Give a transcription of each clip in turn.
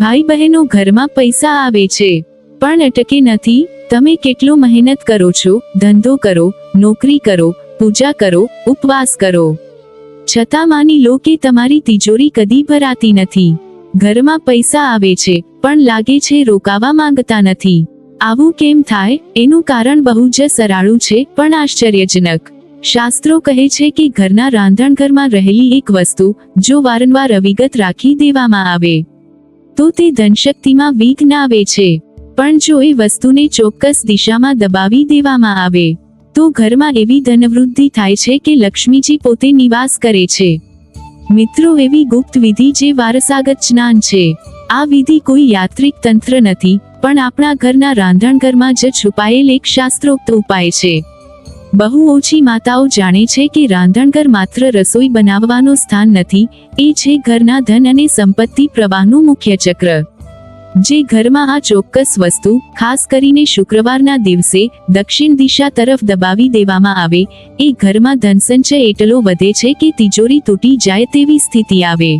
ભાઈ બહેનો ઘરમાં પૈસા આવે છે, પણ અટકે નથી. તમે કેટલો મહેનત કરો છો, ધંધો કરો, નોકરી કરો, પૂજા કરો, ઉપવાસ કરો. છતાં માની લો કે તમારી તિજોરી કદી ભરાતી નથી. ઘરમાં પૈસા આવે છે, પણ લાગે છે રોકાવા માંગતા નથી. આવું કેમ થાય? એનું કારણ બહુ જ સરાળું છે, પણ આશ્ચર્યજનક. શાસ્ત્રો કહે છે કે ઘરના રાંધણઘરમાં રહેલી એક વસ્તુ, જો વારંવાર અવિગત રાખી દેવામાં આવે. તો તે ધનશક્તિમાં વિઘ્ન આવે છે. પણ જો એ વસ્તુને ચોક્કસ દિશામાં દબાવી દેવામાં આવે, તો ઘરમાં એવી ધનવૃદ્ધિ થાય છે કે લક્ષ્મીજી પોતે નિવાસ કરે છે. મિત્રો, એવી ગુપ્ત વિધિ જે વારસાગત જ્ઞાન છે. આ વિધિ કોઈ યાત્રિક તંત્ર નથી, પણ આપણા ઘરના રાંધણઘરમાં જ છુપાયેલ એક શાસ્ત્રોક્ત ઉપાય છે. બહુ ઓછી માતાઓ જાણે છે કે રાંધણઘર માત્ર રસોઈ બનાવવાનું સ્થાન નથી, એ છે ઘરના ધન અને સંપત્તિ પ્રવાહનું મુખ્ય ચક્ર. જે ઘરમાં આ ચોક્કસ વસ્તુ, ખાસ કરીને શુક્રવારના દિવસે, દક્ષિણ દિશા તરફ દબાવી દેવામાં આવે, એ ઘરમાં ધનસંચય એટલો વધે છે કે તિજોરી તૂટી જાય તેવી સ્થિતિ આવે.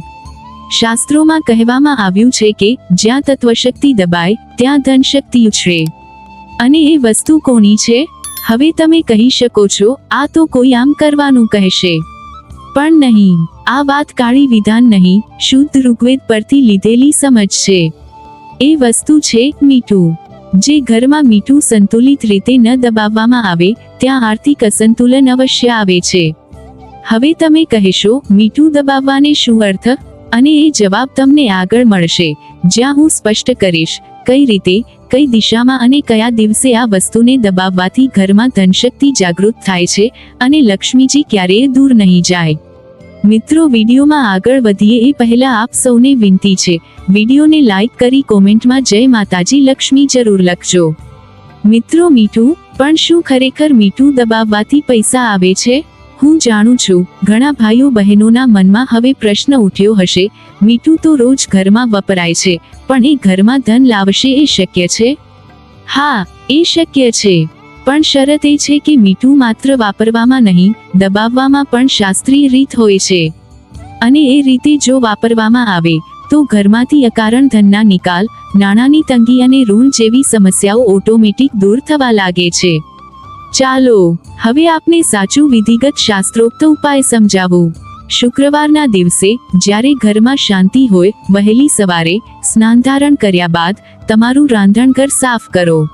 શાસ્ત્રોમાં કહેવામાં આવ્યું છે કે, જ્યાં તત્વશક્તિ દબાય, ત્યાં ધનશક્તિ ઉછળે અને એ વસ્તુ કોની છે? હવે તમે કહી શકો છો, આ તો કોઈ આમ કરવાનું કહેશે. પણ નહીં, આ વાત કાળી વિધાન નહીં, શુદ્ધ ઋગ્વેદ પરથી લીધેલી સમજ છે. એ વસ્તુ છે મીઠું. જે ઘરમાં મીઠું સંતુલિત રીતે ન દબાવવામાં આવે, ત્યાં આર્થિક અસંતુલન અવશ્ય આવે છે. હવે તમે કહેશો, મીઠું દબાવવાને શું અર્થ? અને એ જવાબ તમને આગળ મળશે. જ્યાં હું સ્પષ્ટ કરીશ, કઈ રીતે? કઈ દિશામાં અને કયા દિવસે આ વસ્તુને દબાવવાથી ઘરમાં ધનશક્તિ જાગૃત થાય છે અને લક્ષ્મીજી ક્યારેય દૂર નહીં જાય. મિત્રો, વિડીયોમાં આગળ વધીએ એ પહેલા આપ સૌને વિનંતી છે, વિડીયોને લાઈક કરી કોમેન્ટમાં જય માતાજી, લક્ષ્મી જરૂર લખજો. મિત્રો, મીઠું? પણ શું ખરેખર મીઠું દબાવવાથી પૈસા આવે છે? હું જાણું છું, ઘણા ભાઈઓ બહેનોના મનમાં હવે પ્રશ્ન ઉઠ્યો હશે, મીઠું તો રોજ ઘરમાં વપરાય છે, પણ એ ઘરમાં ધન લાવશે એ શક્ય છે? હા, એ શક્ય છે. પણ શરત એ છે કે મીઠું માત્ર વાપરવામાં નહીં, દબાવવામાં પણ શાસ્ત્રીય રીત હોય છે. અને એ રીતે જો વાપરવામાં આવે, તો ઘરમાંથી અકારણ ધનના નિકાલ, નાણાંની તંગી અને ઋણ જેવી સમસ્યાઓ ઓટોમેટિક દૂર થવા લાગે છે. ચાલો, હવે આપને સાચું વિધિગત શાસ્ત્રોક્ત ઉપાય સમજાવું. શુક્રવારના દિવસે, જ્યારે ઘરમાં શાંતિ હોય, વહેલી સવારે સ્નાનધારણ કર્યા બાદ, તમારું રાંધણઘર સાફ કરો.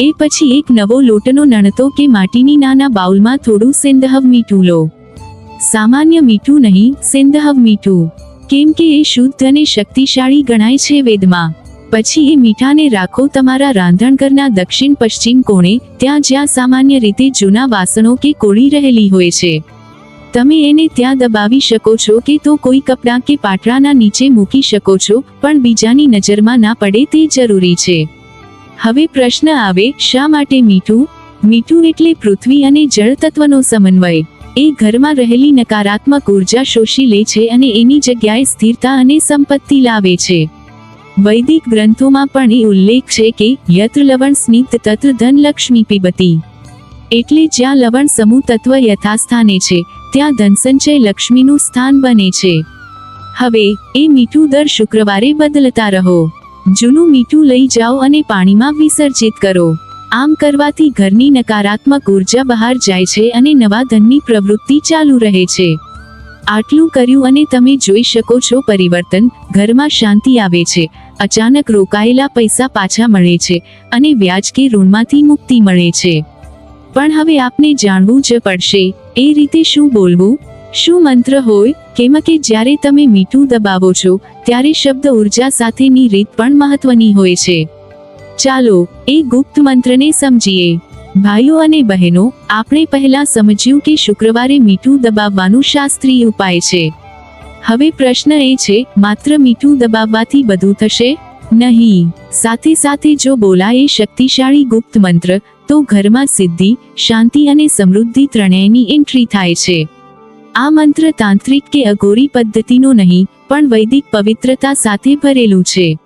એ પછી એક નવો લોટનો નણતો કે માટીની નાના બાઉલમાં થોડું સેંધવ મીઠું લો. સામાન્ય મીઠું નહીં સેંધવ મીઠું. કેમ કે એ શુદ્ધ અને શક્તિશાળી ગણાય છે વેદમાં. પછી એ મીઠાને રાખો તમારા રાંધણઘરના દક્ષિણ પશ્ચિમ કોણે, ત્યાં જ્યાં સામાન્ય રીતે જૂના વાસણો કે કોળી રહેલી હોય છે. તમે એને ત્યાં દબાવી શકો છો કે તો કોઈ કપડાં કે પાટરાના નીચે મૂકી શકો છો, પણ બીજાની નજરમાં ના પડે તે જરૂરી છે. હવે પ્રશ્ન આવે, શા માટે મીઠું? મીઠું એટલે પૃથ્વી અને જળ તત્વનો સમન્વય. એ ઘરમાં રહેલી નકારાત્મક ઊર્જા શોષી લે છે અને એની જગ્યાએ સ્થિરતા અને સંપત્તિ લાવે છે. વૈદિક ગ્રંથોમાં પણ એ ઉલ્લેખ છે કે યત્ર લવણ સ્નિગ્ધ તત્ર ધન લક્ષ્મી પીબતી. એટલે જ્યાં લવણ સમૂહ તત્વ યથાસ્થાને છે, ત્યાં ધનસંચય લક્ષ્મીનું સ્થાન બને છે. હવે, એ મીઠું દર શુક્રવારે બદલતા રહો. જૂનું મીઠું લઈ જાઓ અને પાણીમાં વિસર્જિત કરો. આમ કરવાથી ઘરની નકારાત્મક ઊર્જા બહાર જાય છે અને નવા ધનની પ્રવૃત્તિ ચાલુ રહે છે. આટલું કર્યું અને તમે જોઈ શકો છો પરિવર્તન, ઘરમાં શાંતિ આવે છે. અચાનક રોકાયેલા પૈસા પાછા મળે છે અને વ્યાજ કે ઋણમાંથી મુક્તિ મળે છે. પણ હવે આપને જાણવું જ પડશે, એ રીતે શું બોલવું? શું મંત્ર હોય? કેમ કે જ્યારે તમે મીઠું દબાવો છો, ત્યારે શબ્દ ઊર્જા સાથેની રીત પણ મહત્વની હોય છે. ચાલો, એ ગુપ્ત મંત્રને સમજીએ. ભાઈઓ અને બહેનો, આપણે પહેલા સમજ્યું કે શુક્રવારે મીઠું દબાવવાનું શાસ્ત્રીય ઉપાય છે. હવે પ્રશ્ન એ છે, માત્ર મીઠું દબાવવાથી બધું થશે? નહીં. સાથે સાથે જો બોલાય શક્તિશાળી ગુપ્ત મંત્ર, તો ઘરમાં સિદ્ધિ, શાંતિ અને સમૃદ્ધિ ત્રણેયની એન્ટ્રી થાય છે. આ મંત્ર તાંત્રિક કે અઘોરી પદ્ધતિનો નહીં, પણ વૈદિક પવિત્રતા સાથે ભરેલું છે.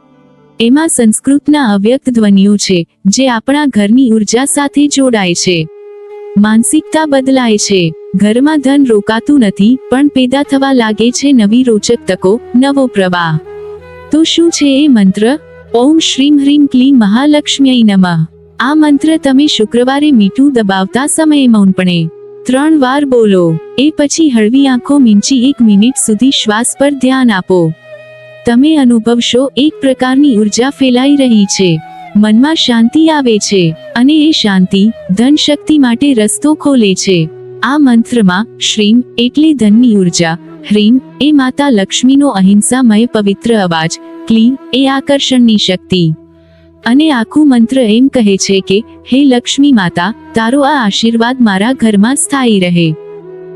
એમાં સંસ્કૃતના અવ્યક્ત ધ્વનિઓ છે, જે આપણા ઘરની ઊર્જા સાથે જોડાય છે. માનસિકતા બદલાય છે. ઘરમાં ધન રોકાતું નથી, પણ પેદા થવા લાગે છે નવી રોચક તકો, નવો પ્રવાહ. તો શું છે એ મંત્ર? ઓમ શ્રીમ હ્રીમ ક્લીમ મહાલક્ષ્મી નમઃ. આ મંત્ર તમે શુક્રવારે મીઠું દબાવતા સમયે મૌનપણે. ત્રણ વાર બોલો. એ પછી હળવી આંખો મીંચી એક મિનિટ સુધી શ્વાસ પર ધ્યાન આપો. તમે અનુભવશો એક પ્રકારની ઊર્જા ફેલાઈ રહી છે. મનમાં શાંતિ આવે છે અને એ શાંતિ ધન શક્તિ માટે રસ્તો ખોલે છે. આ મંત્રમાં શ્રીમ એટલે ધનની ઊર્જા, હ્રીમ એ માતા લક્ષ્મીનો અહિંસામય પવિત્ર અવાજ, ક્લી એ આકર્ષણની શક્તિ. અને આખું મંત્ર એમ કહે છે કે, હે લક્ષ્મી માતા, તારો આ આશીર્વાદ મારા ઘરમાં સ્થાયી રહે.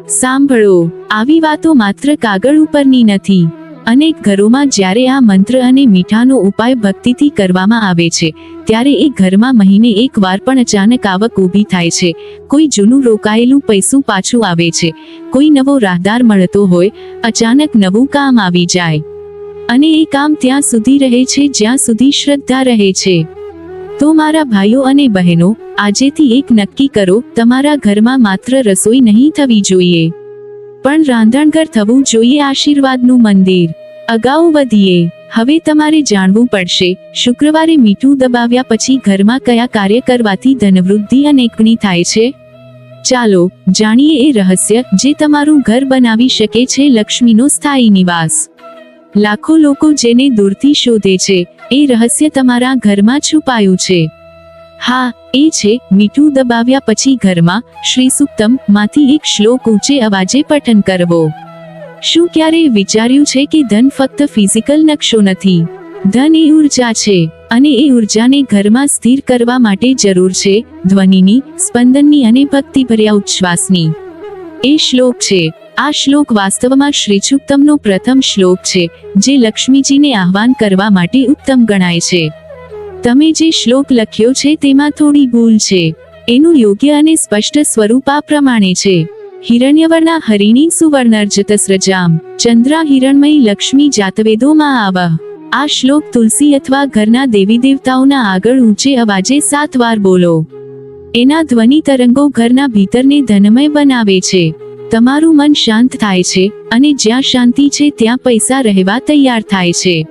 સાંભળો, આવી વાતો માત્ર કાગળ ઉપરની નથી. અનેક ઘરોમાં જ્યારે આ મંત્ર અને મીઠાનો ઉપાય ભક્તિથી કરવામાં આવે છે, ત્યારે એ ઘરમાં મહિને એક વાર પણ અચાનક આવક ઊભી થાય છે. કોઈ જૂનું રોકાયેલું પૈસું પાછું આવે છે, કોઈ નવો રાહદાર મળતો હોય, અચાનક નવું કામ આવી જાય. અને એ કામ ત્યાં સુધી રહે છે, જ્યાં સુધી શ્રદ્ધા રહે છે. તો મારા ભાઈઓ અને બહેનો, આજેથી એક નક્કી કરો, તમારા ઘરમાં માત્ર રસોઈ નહીં થવી જોઈએ. પણ રાંધણઘર થવું જોઈએ આશીર્વાદનું મંદિર. અગાઉ વધીએ. હવે તમારે જાણવું પડશે, શુક્રવારે મીઠું દબાવ્યા પછી ઘરમાં કયા કાર્ય કરવાથી ધનવૃદ્ધિ અનેકની થાય છે? ચાલો, જાણીએ એ રહસ્ય જે તમારું ઘર બનાવી શકે છે લક્ષ્મીનો સ્થાયી નિવાસ. લાખો લોકો જેને દૂરથી શોધે છે, એ રહસ્ય તમારા ઘરમાં છુપાયું છે. હા એ છે, મીઠું દબાવ્યા પછી ઘરમાં શ્રી સુક્તમમાંથી એક શ્લોક ઊંચે અવાજે પઠન કરવો. શું ક્યારેય વિચાર્યું છે કે ધન ફક્ત ફિઝિકલ નકશો નથી? ધન એ ઊર્જા છે, અને એ ઉર્જાને ઘરમાં સ્થિર કરવા માટે જરૂર છે, ધ્વનિની, સ્પંદનની અને ભક્તિભર્યા ઉચ્છ્વાસની. એ શ્લોક છે. આ શ્લોક વાસ્તવમાં શ્રીચુક્તમનો પ્રથમ શ્લોક છે, જે લક્ષ્મીજીને આહ્વાન કરવા માટે ઉત્તમ ગણાય છે. તમે જે શ્લોક લખ્યો છે તેમાં થોડી ભૂલ છે. એનું યોગ્ય અને સ્પષ્ટ સ્વરૂપ આ પ્રમાણે છે. હિરણ્યવર્ણા હરિણી સુવર્ણર્જત સ્રજામ ચંદ્રા હિરણમય લક્ષ્મી જાતવેદોમાં આવ. આ શ્લોક તુલસી અથવા ઘરના દેવી દેવતાઓના આગળ ઊંચે અવાજે સાત વાર બોલો. એના ધ્વનિ તરંગો ઘરના ભીતરને ધનમય બનાવે છે. તમારું મન શાંત થાય છે અને જ્યાં શાંતિ છે ત્યાં પૈસા રહેવા તૈયાર થાય છે.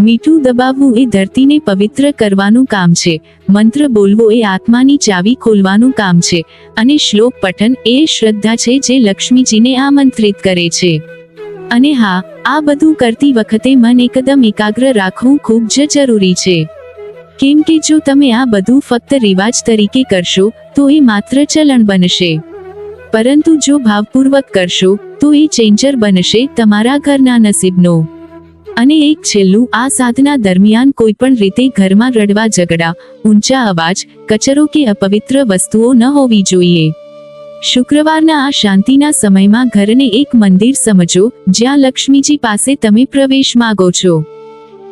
મીઠું દબાવવું એ ધરતીને પવિત્ર કરવાનું કામ છે. મંત્ર બોલવો એ આત્માની ચાવી ખોલવાનું કામ છે. અને શ્લોક પઠન એ શ્રદ્ધા છે જે લક્ષ્મીજીને આમંત્રિત કરે છે. અને હા, આ બધું કરતી વખતે મન એકદમ એકાગ્ર રાખવું ખૂબ જ જરૂરી છે. કેમ કે જો તમે આ બધું ફક્ત રિવાજ તરીકે કરશો, તો એ માત્ર ચલણ બનશે. પરંતુ જો ભાવપૂર્વક કરશો, તો એ ચેન્જર બનશે તમારા ઘરના નસીબનો. અને એક છેલ્લું, આ સાધના દરમિયાન કોઈ પણ રીતે ઘરમાં રડવા, ઝઘડા, ઊંચા અવાજ, કચરો કે અપવિત્ર વસ્તુઓ ન હોવી જોઈએ. શુક્રવારના આ શાંતિના સમયમાં ઘરને એક મંદિર સમજો, જ્યાં લક્ષ્મીજી પાસે તમે પ્રવેશ માગો છો.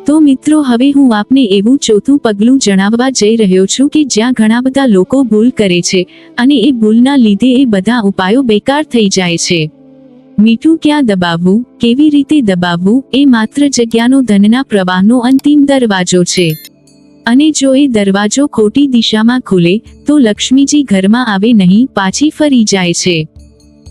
તો મિત્રો, હવે હું આપને એવું ચોથું પગલું જણાવવા જઈ રહ્યો છું કે જ્યાં ઘણા બધા લોકો ભૂલ કરે છે, અને એ ભૂલના લીધે એ બધા ઉપાયો બેકાર થઈ જાય છે. મીઠું ક્યાં દબાવવું, કેવી રીતે દબાવવું, એ માત્ર જગ્યાનો ધનના પ્રવાહનો અંતિમ દરવાજો છે. અને જો એ દરવાજો ખોટી દિશામાં ખુલે, તો લક્ષ્મીજી ઘરમાં આવે નહીં, પાછી ફરી જાય છે.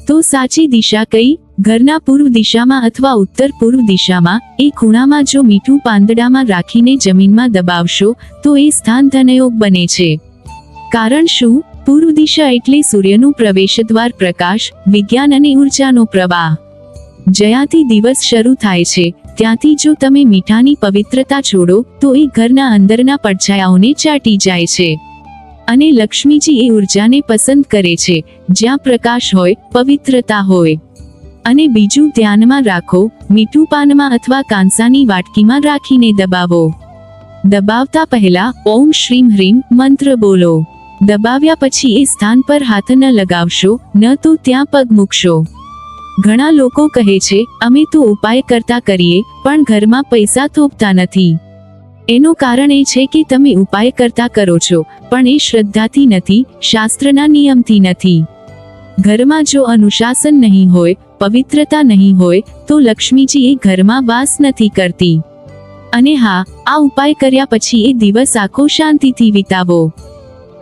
તો સાચી દિશા કઈ, ઘરના પૂર્વ દિશામાં અથવા ઉત્તર પૂર્વ દિશામાં, એ ખૂણામાં જો મીઠું પાંદડામાં રાખીને જમીનમાં દબાવશો, તો એ સ્થાન ધનયોગ બને છે. કારણ શું? પૂર્વ દિશા એટલે સૂર્યનું પ્રવેશદ્વાર પ્રકાશ, વિજ્ઞાન અને ઉર્જાનો પ્રવાહ. જયાથી દિવસ શરૂ થાય છે, ત્યાંથી જો તમે મીઠાની પવિત્રતા છોડો, તો એ ઘરના અંદરના પડછાયાઓને ચાટી જાય છે. અને લક્ષ્મીજી એ ઉર્જાને પસંદ કરે છે, જ્યાં પ્રકાશ હોય, પવિત્રતા હોય. અને બીજું ધ્યાનમાં રાખો, મીઠું પાનમાં અથવા કાંસાની વાટકીમાં રાખીને દબાવો. દબાવતા પહેલા, ઓમ શ્રીમ હ્રીમ મંત્ર બોલો. દબાવ્યા પછી એ સ્થાન પર હાથ ન લગાવશો, ન તો ત્યાં પગ મૂકશો. ઘણા લોકો કહે છે, અમે તો ઉપાય કરતા કરીએ, પણ ઘરમાં પૈસા થોપતા નથી. એનું કારણ એ છે કે તમે ઉપાય કરતા કરો છો, પણ એ શ્રદ્ધાથી નથી, શાસ્ત્રના નિયમથી નથી. ઘરમાં જો અનુશાસન નહીં હોય, પવિત્રતા નહીં હોય, તો લક્ષ્મીજી એ ઘરમાં વાસ નથી કરતી. અને હા, આ ઉપાય કર્યા પછી એ દિવસ આખો શાંતિથી વિતાવો.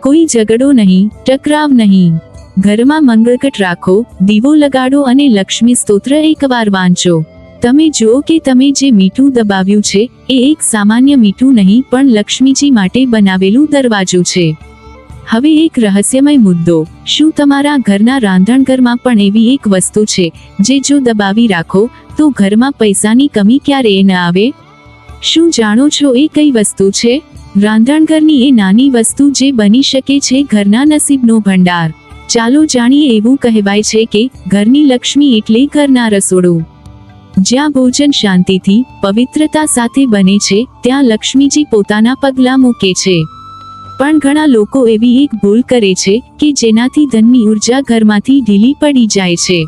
કોઈ ઝઘડો નહીં, ટકરાવ નહીં. ઘરમાં મંગળકટ રાખો, દીવો લગાડો અને લક્ષ્મી સ્તોત્ર એકવાર વાંચો. તમે જુઓ કે તમે જે મીઠું દબાવ્યું છે, એ એક સામાન્ય મીઠું નહીં, પણ લક્ષ્મીજી માટે બનાવેલું દરવાજું છે. હવે એક રહસ્યમય મુદ્દો, શું તમારા ઘરના રાંધણઘરમાં પણ એવી એક વસ્તુ છે, જે જો દબાવી રાખો, તો ઘરમાં પૈસાની કમી ક્યારેય ન આવે? શું જાણો છો એ કઈ વસ્તુ છે? રાંધણઘરની એ નાની વસ્તુ જે બની શકે છે ઘરના નસીબનો ભંડાર. ચાલો જાણીએ એવું કહેવાય છે કે ઘરની લક્ષ્મી એટલે ઘરના રસોડું. જ્યાં ભોજન શાંતિથી, પવિત્રતા સાથે બને છે, ત્યાં લક્ષ્મીજી પોતાના પગલાં મૂકે છે. પણ ઘણા લોકો એવી એક ભૂલ કરે છે કે જેનાથી ધનની ઊર્જા ઘરમાંથી ઢીલી પડી જાય છે.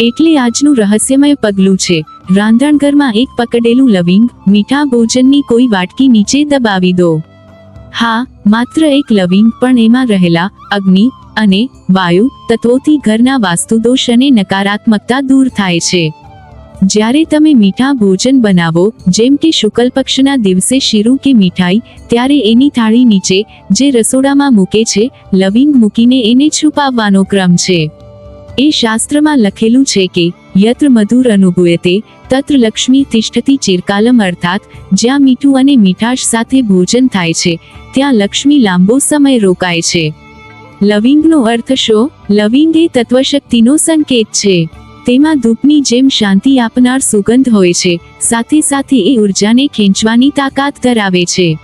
એટલે આજનું રહસ્યમય પગલું છે. રાંધણઘરમાં એક પકડેલું લવિંગ, મીઠા ભોજનની કોઈ વાટકી નીચે દબાવી દો. હા, માત્ર એક લવિંગ, પણ એમાં રહેલા અગ્નિ અને વાયુ તત્વોથી ઘરના વાસ્તુદોષ અને નકારાત્મકતા દૂર થાય છે. જ્યારે તમે મીઠા ભોજન બનાવો, જેમ કે શુકલ પક્ષના દિવસે શીરું કે મીઠાઈ, ત્યારે એની થાળી નીચે, જે રસોડામાં મૂકે છે, લવિંગ મૂકીને એને છુપાવવાનો ક્રમ છે. એ શાસ્ત્રમાં લખેલું છે કે, યત્ર મધુર અનુભૂયતે તત્ર લક્ષ્મી તિષ્ઠતી ચિરકાલમ અર્થાત, જ્યાં મીઠું અને મીઠાશ સાથે ભોજન થાય છે, ત્યાં લક્ષ્મી લાંબો સમય રોકાય છે. લવિંગનો અર્થ શો, લવિંગ એ તત્વશક્તિનો સંકેત છે. તેમાં ધૂપની જેમ શાંતિ આપનાર સુગંધ હોય છે, સાથે સાથે એ ઉર્જાને ખેંચવાની તાકાત ધરાવે છે.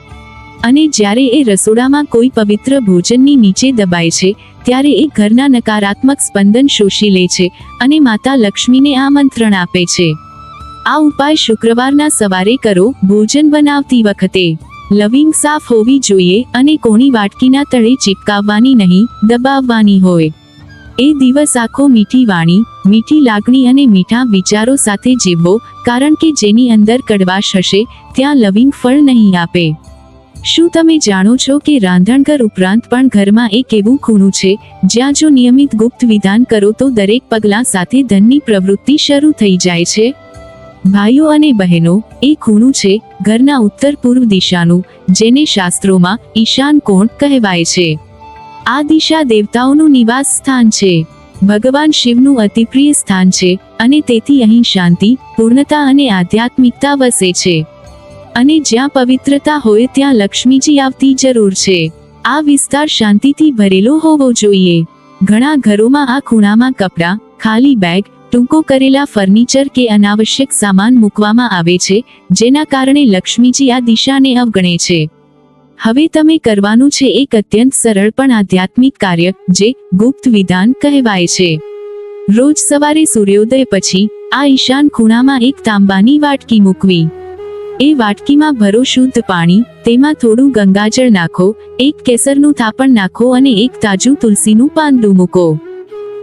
અને જ્યારે એ રસોડામાં કોઈ પવિત્ર ભોજનની નીચે દબાય છે ત્યારે એ ઘરના નકારાત્મક સ્પંદન શોષી લે છે અને માતા લક્ષ્મીને આમંત્રણ આપે છે. આ ઉપાય શુક્રવારના સવારે કરો, ભોજન બનાવતી વખતે. લવિંગ સાફ હોવી જોઈએ અને કોણી વાટકીના તળે ચિપકાવવાની નહીં, દબાવવાની હોય. એ દિવસ આખો મીઠી વાણી, મીઠી લાગણી અને મીઠા વિચારો સાથે જીવવો, કારણ કે જેની અંદર કડવાશ હશે, ત્યાં લવિંગ ફળ નહીં આપે. શું તમે જાણો છો કે રાંધણઘર ઉપરાંત પણ ઘરમાં એક એવું ખૂણું છે, જ્યાં જો નિયમિત ગુપ્ત વિધાન કરો તો દરેક પગલાં સાથે ધનની પ્રવૃત્તિ શરૂ થઈ જાય છે? ભાઈઓ અને બહેનો, એ ખૂણું છે, ઘરના ઉત્તર પૂર્વ દિશાનું, જેને શાસ્ત્રોમાં ઈશાન કોણ કહેવાય છે. આ દિશા દેવતાઓનું નિવાસ સ્થાન છે. ભગવાન શિવનું અતિપ્રિય સ્થાન છે, અને તેથી અહીં શાંતિ, પૂર્ણતા અને આધ્યાત્મિકતા વસે છે. અને જ્યાં પવિત્રતા હોય ત્યાં લક્ષ્મીજી આવતી જરૂર છે. આ વિસ્તાર શાંતિથી ભરેલો હોવો જોઈએ. ઘણા ઘરોમાં આ ખૂણામાં કપડાં, ખાલી બેગ, ટૂંકો કરેલા ફર્નિચર કે અનાવશ્યક સામાન મૂકવામાં આવે છે, જેના કારણે લક્ષ્મીજી આ દિશાને અવગણે છે. હવે તમે કરવાનું છે એક અત્યંત સરળ પણ આધ્યાત્મિક કાર્ય, જે ગુપ્ત વિધાન કહેવાય છે. રોજ સવારે સૂર્યોદય પછી, આ ઈશાન ખૂણામાં એક તાંબાની વાટકી મૂકવી. એ વાટકીમાં ભરો શુદ્ધ પાણી, તેમાં થોડું ગંગાજળ નાખો, એક કેસરનું થાપણ નાખો અને એક તાજું તુલસીનું પાંદડું મૂકો.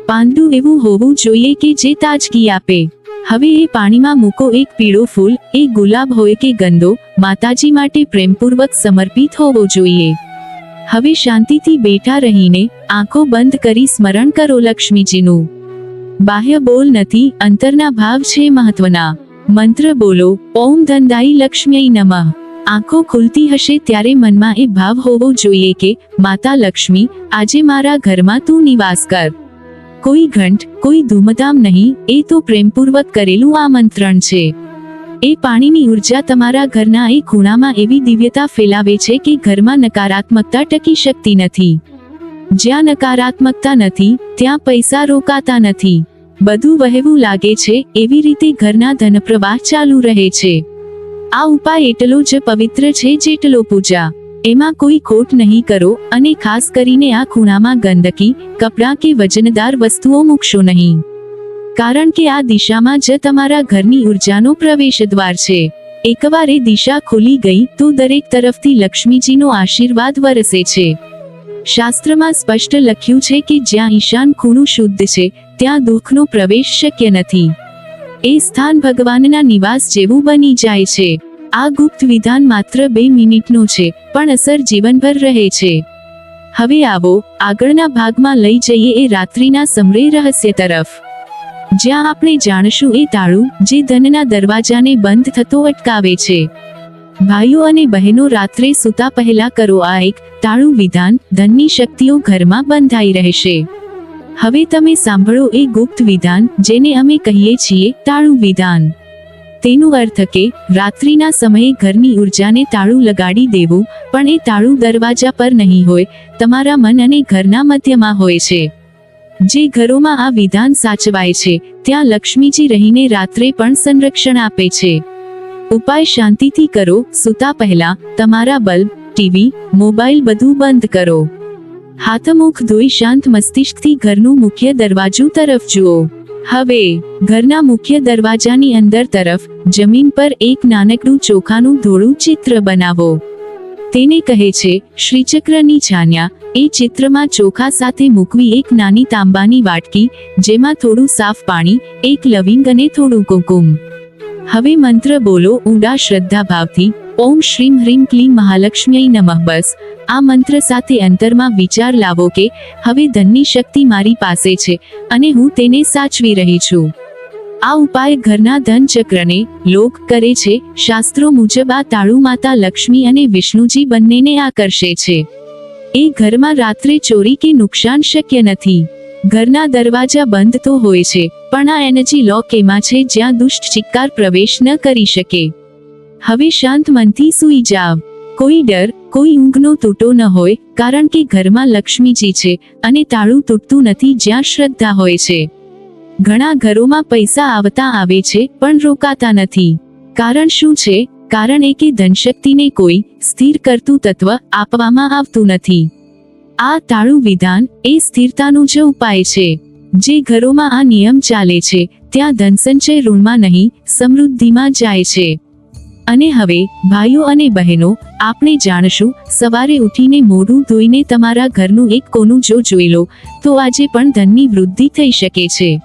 પાંદડું એવું હોવું જોઈએ કે જે તાજગી આપે. હવે એ પાણીમાં મૂકો એક પીળો ફૂલ, એ ગુલાબ હોય કે ગંદો, માતાજી માટે પ્રેમપૂર્વક સમર્પિત હોવો જોઈએ. હવે શાંતિથી બેઠા રહીને આંખો બંધ કરી સ્મરણ કરો લક્ષ્મીજીનું. બાહ્ય બોલ નથી, અંતરના ભાવ છે મહત્વના. મંત્ર બોલો, ઓમ ધનદાયી લક્ષ્મી નમઃ. આંખો ખુલતી હશે ત્યારે મનમાં એ ભાવ હોવો જોઈએ કે, માતા લક્ષ્મી, આજે મારા ઘરમાં તું નિવાસ કર. કોઈ ઘંટ, કોઈ ધૂમધામ નહીં, એ તો પ્રેમપૂર્વક કરેલું આમંત્રણ છે. એ પાણીની ઊર્જા તમારા ઘરના એ ખૂણામાં એવી દિવ્યતા ફેલાવે છે કે ઘરમાં નકારાત્મકતા ટકી શકતી નથી. જ્યાં નકારાત્મકતા નથી, ત્યાં પૈસા રોકાતા નથી. બધું વહેવું લાગે છે, એવી રીતે ઘરના ધનપ્રવાહ ચાલુ રહે છે. આ ઉપાય એટલો જ પવિત્ર છે જેટલો પૂજા. એમાં કોઈ ખોટ નહીં કરો અને ખાસ કરીને આ ખૂણામાં ગંદકી, કપડાં કે વજનદાર વસ્તુઓ મૂકશો નહીં. કારણ કે આ દિશામાં જ તમારા ઘરની ઉર્જાનો પ્રવેશ દ્વાર છે. એકવાર એ દિશા ખુલી ગઈ તો દરેક તરફથી લક્ષ્મીજીનો આશીર્વાદ વરસે છે. શાસ્ત્રમાં સ્પષ્ટ લખ્યું છે કે જ્યાં ઈશાન ખૂણું શુદ્ધ છે ત્યાં દુઃખનો પ્રવેશ શક્ય નથી. એ સ્થાન ભગવાનના નિવાસ જેવું બની જાય છે. આ ગુપ્ત વિધાન માત્ર બે મિનિટનું છે, પણ અસર જીવનભર રહે છે. હવે આવો, આગળના ભાગમાં લઈ જઈએ એ રાત્રિના સમરે રહસ્ય તરફ. જ્યાં આપણે જાણશું એ તાળું, જે ધનના દરવાજાને બંધ થતો અટકાવે છે. ભાઈઓ અને બહેનો રાત્રે સૂતા પહેલા કરો આ એક તાળું વિધાન, ધનની શક્તિઓ ઘરમાં બંધાઈ રહેશે. હવે તમે સાંભળો એ ગુપ્ત વિધાન, જેને અમે કહીએ છીએ, તાળું વિધાન. તેનું અર્થ કે, રાત્રિના સમયે ઘરની ઉર્જાને તાળું લગાડી દેવું, પણ એ તાળું દરવાજા પર નહીં હોય, તમારા મન અને ઘરના મધ્યમાં હોય છે. જે ઘરોમાં આ વિધાન સાચવાય છે, ત્યાં લક્ષ્મીજી રહીને રાત્રે પણ સંરક્ષણ આપે છે. ઉપાય શાંતિથી કરો, સૂતા પહેલા, તમારા બલ્બ, ટીવી, મોબાઈલ બધું બંધ કરો. હાથમુખ ધોઈ શાંત મસ્તિષ્કથી ઘરનું મુખ્ય દરવાજો તરફ જુઓ. હવે, ઘરના મુખ્ય દરવાજાની અંદર તરફ, જમીન પર એક નાનકડું ચોખાનું ધોળું ચિત્ર બનાવો. તેને કહે છે, શ્રીચક્રની છાન્યા. એ ચિત્રમાં ચોખા સાથે મૂકવી એક નાની તાંબાની વાટકી, જેમાં થોડું સાફ પાણી, એક લવિંગ અને થોડું કુકુમ. હવે મંત્ર બોલો, ઊંડા શ્રદ્ધા ભાવથી ઓમ શ્રીમ હ્રીમ ક્લીમ મહાલક્ષ્મી નમઃ. બસ, આ મંત્ર સાથે અંતરમાં વિચાર લાવો કે, હવે ધનની શક્તિ મારી પાસે છે અને હું તેને સાચવી રહી છું. આ ઉપાય ઘરના ધન ચક્રને લોક કરે છે, શાસ્ત્રો મુજબ આ તાળુ માતા લક્ષ્મી અને વિષ્ણુજી બંનેને આકર્ષે છે. એ ઘરમાં રાત્રે ચોરી કે નુકસાન શક્ય નથી. ઘરના દરવાજા બંધ તો હોય છે, પણ આ એનર્જી લોક એમાં છે જ્યાં દુષ્ટ ચિક્કાર પ્રવેશ ન કરી શકે. હવે શાંત મનથી સૂઈ જાવ. કોઈ ડર, કોઈ ઊંઘનો તૂટો ન હોય, કારણ કે ઘરમાં લક્ષ્મીજી છે અને તાળું તૂટતું નથી જ્યાં શ્રદ્ધા હોય છે. ઘણા ઘરોમાં પૈસા આવતા આવે છે, પણ રોકાતા નથી. કારણ શું છે? કારણ એ કે ધનશક્તિને કોઈ સ્થિર કરતું તત્વ આપવામાં આવતું નથી. આ તાળું વિધાન એ સ્થિરતાનું જ ઉપાય છે. જે ઘરોમાં આ નિયમ ચાલે છે, ત્યાં ધનસંચય ઋણમાં નહીં, સમૃદ્ધિમાં જાય છે. અને હવે, ભાઈઓ અને બહેનો આપણે જાણશું, સવારે ઉઠીને મોઢું ધોઈને તમારા ઘરનું એક કોનું જો જોઈ લો, તો આજે પણ ધનની વૃદ્ધિ થઈ શકે છે.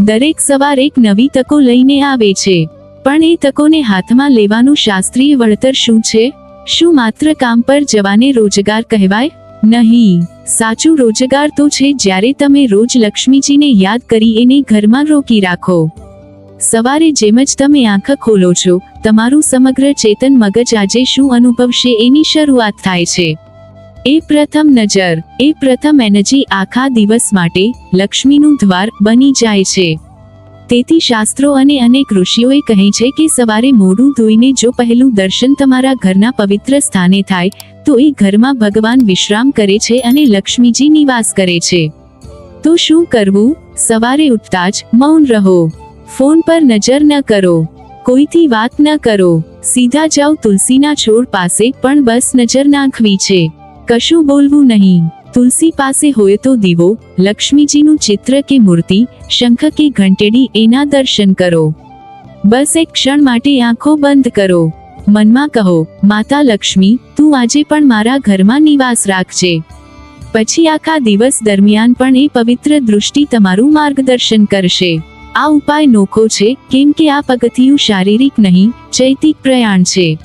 દરેક સવાર એક નવી તકો લઈને આવે છે. પણ એ તકોને હાથમાં લેવાનું શાસ્ત્રીય વળતર શું છે? શું માત્ર કામ પર જવાને રોજગાર કહેવાય? નહીં. સાચું રોજગાર તો છે જ્યારે તમે રોજ લક્ષ્મીજીને યાદ કરી એને ઘરમાં રોકી રાખો. સવારે જેમ જ તમે આંખ ખોલો છો, તમારું સમગ્ર ચેતન મગજ આજે શું અનુભવશે એની શરૂઆત થાય છે. એ પ્રથમ નજર, એ પ્રથમ એનર્જી આખા દિવસ માટે લક્ષ્મીનું દ્વાર બની જાય છે. તેથી શાસ્ત્રો અને અનેક ઋષિઓએ કહે છે કે સવારે મોઢું ધોઈને જો પહેલું દર્શન તમારા ઘરના પવિત્ર સ્થાને થાય, તો એ ઘરમાં ભગવાન વિશ્રામ કરે છે અને લક્ષ્મીજી નિવાસ કરે છે. તો શું કરવું? સવારે ઉઠતા જ મૌન રહો. ફોન પર નજર ન કરો. કોઈથી વાત ન કરો. સીધા જાઓ તુલસીના છોડ પાસે, પણ બસ નજર નાખવી છે. કશું બોલવું નહીં. તુલસી પાસે હોય તો દીવો, લક્ષ્મીજીનું ચિત્ર કે મૂર્તિ, શંખ કે ઘંટેડી એના દર્શન કરો. બસ એક ક્ષણ માટે આંખો બંધ કરો. મનમાં કહો, માતા લક્ષ્મી, તું આજે પણ મારા ઘરમાં નિવાસ રાખજે. પછી આખા દિવસ દરમિયાન પણ એ પવિત્ર દૃષ્ટિ તમારું માર્ગદર્શન કરશે. આ ઉપાય નોખો છે, કેમ કે આ પગથિયું શારીરિક નહીં, ચૈતિક પ્રયાણ છે.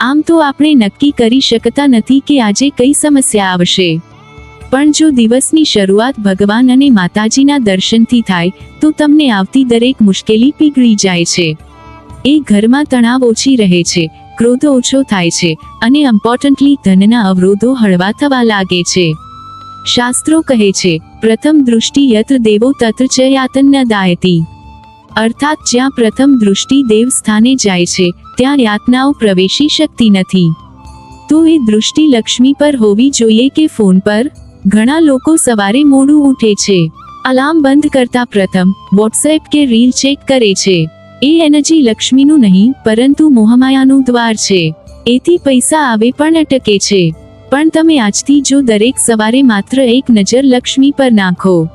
આમ તો આપણે નક્કી કરી શકતા નથી કે આજે કઈ સમસ્યા આવશે. પણ જો દિવસની શરૂઆત ભગવાન અને માતાજીના દર્શનથી થાય, તો તમને આવતી દરેક મુશ્કેલી પીગળી જાય છે. એ ઘરમાં તણાવ ઓછી રહે છે, ક્રોધ ઓછો થાય છે, અને ઇમ્પોર્ટન્ટલી ધનના અવરોધો હળવા થવા લાગે છે. શાસ્ત્રો કહે છે, પ્રથમ દૃષ્ટિ યત્ર દેવો તત્ર ચ યાતન ન દાયતી અર્થાત જ્યાં પ્રથમ દૃષ્ટિ દેવ સ્થાને જાય છે, ત્યાં યાતનાઓ પ્રવેશી શકતી નથી. તો એ દૃષ્ટિ લક્ષ્મી પર હોવી જોઈએ કે ફોન પર? ઘણા લોકો સવારે મોડું ઉઠે છે. અલાર્મ બંધ કરતા પ્રથમ, વોટ્સએપ કે રીલ ચેક કરે છે. એ એનર્જી લક્ષ્મીનું નહીં, પરંતુ મોહમાયાનું દ્વાર છે. એથી પૈસા આવે પણ અટકે છે. પણ તમે આજથી જો દરેક સવારે માત્ર એક નજર લક્ષ્મી પર નાખો,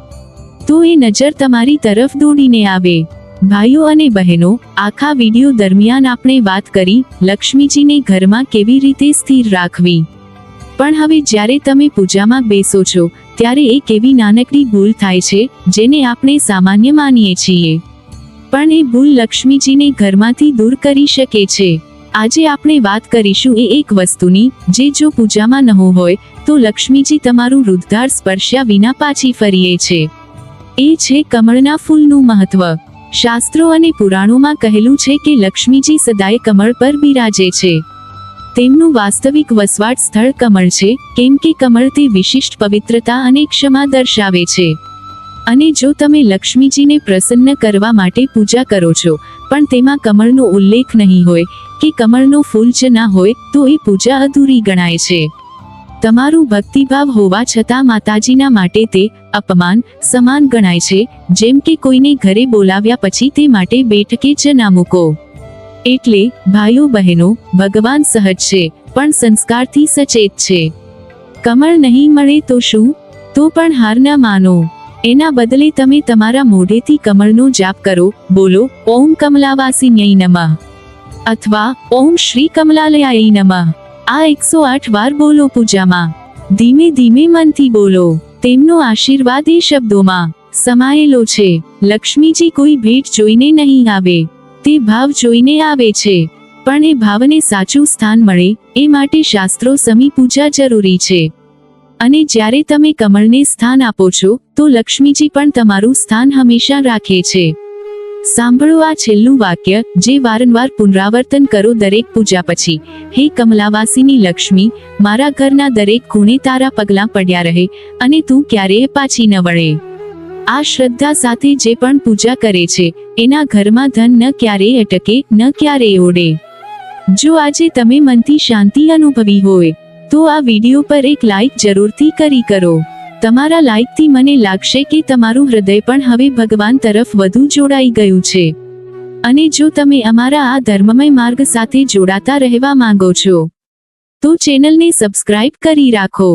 તો એ નજર તમારી તરફ દોડીને આવે. ભાઈઓ અને બહેનો, આખા વિડિયો દરમિયાન આપણે વાત કરી, લક્ષ્મીજીને ઘરમાં કેવી રીતે સ્થિર રાખવી. પણ હવે જ્યારે તમે પૂજામાં બેસો છો, ત્યારે એક એવી નાનકડી ભૂલ થાય છે, જેને આપણે સામાન્ય માનીએ છીએ. પણ એ ભૂલ લક્ષ્મીજીને ઘરમાંથી દૂર કરી શકે છે. આજે આપણે વાત કરીશું એ એક વસ્તુની, જે જો પૂજામાં ન હોય, તો લક્ષ્મીજી તમારું રુદ્ધાર સ્પર્શ્યા વિના પાછી ફરીએ છે. એ છે કમળના ફૂલનું મહત્વ. શાસ્ત્રો અને પુરાણોમાં કહેલું છે કે લક્ષ્મીજી સદાય કમળ પર બિરાજે છે. તેમનું વાસ્તવિક વસવાટ સ્થળ કમળ છે, કેમ કે કમળ તે વિશિષ્ટ પવિત્રતા અને ક્ષમા દર્શાવે છે. અને જો તમે લક્ષ્મીજીને પ્રસન્ન કરવા માટે પૂજા કરો છો, પણ તેમાં કમળનો ઉલ્લેખ નહીં હોય કે કમળનો ફૂલ જ ના હોય, તો એ પૂજા અધૂરી ગણાય છે. તમારું ભક્તિભાવ હોવા છતાં માતાજીના માટે તે અપમાન, સમાન ગણાય છે, જેમ કે કોઈને ઘરે બોલાવ્યા પછી તે માટે બેઠકે જ ના મૂકો. એટલે, ભાઈઓ બહેનો, ભગવાન સહજ છે, પણ સંસ્કારથી સચેત છે. કમળ નહીં મળે તો શું? તો પણ હાર ન માનો. એના બદલે તમે તમારા મોઢેથી કમળનો જાપ કરો, બોલો, ઓમ કમલાવાસી નમઃ. અથવા ઓમ શ્રી કમલાલયાય નમઃ. આ એકસો આઠ વાર બોલો પૂજામાં. ધીમે ધીમે મનથી બોલો. તેમનો આશીર્વાદ એ શબ્દોમાં સમાયેલો છે. લક્ષ્મીજી કોઈ ભેટ જોઈને નહીં આવે. તે ભાવ જોઈને આવે છે. પણ એ ભાવને સાચું સ્થાન મળે, એ માટે શાસ્ત્રો સમી પૂજા જરૂરી છે. અને જ્યારે તમે કમળને સ્થાન આપો છો, તો લક્ષ્મીજી પણ તમારું સ્થાન હંમેશા રાખે છે. સાંભળો આ છેલ્લું વાક્ય, જે વારંવાર પુનરાવર્તન કરો દરેક પૂજા પછી. હે કમલાવાસીની લક્ષ્મી, મારા ઘરના દરેક ખૂણે તારા પગલાં પડ્યા રહે, અને તું ક્યારેય પાછી ન વળે. આ શ્રદ્ધા સાથે જે પણ પૂજા કરે છે, એના ઘરમાં ધન ન ક્યારેય અટકે, ન ક્યારેય ઓડે. જો આજે તમે મનથી શાંતિ અનુભવી હોય, તો આ વીડિયો પર એક લાઈક જરૂરથી કરી કરો. તમારા લાઈકથી મને લાગશે કે તમારું હૃદય પણ હવે ભગવાન તરફ વધુ જોડાઈ ગયું છે. અને જો તમે અમારા આ ધર્મમય માર્ગ સાથે જોડાતા રહેવા માંગો છો, તો ચેનલને સબસ્ક્રાઇબ કરી રાખો.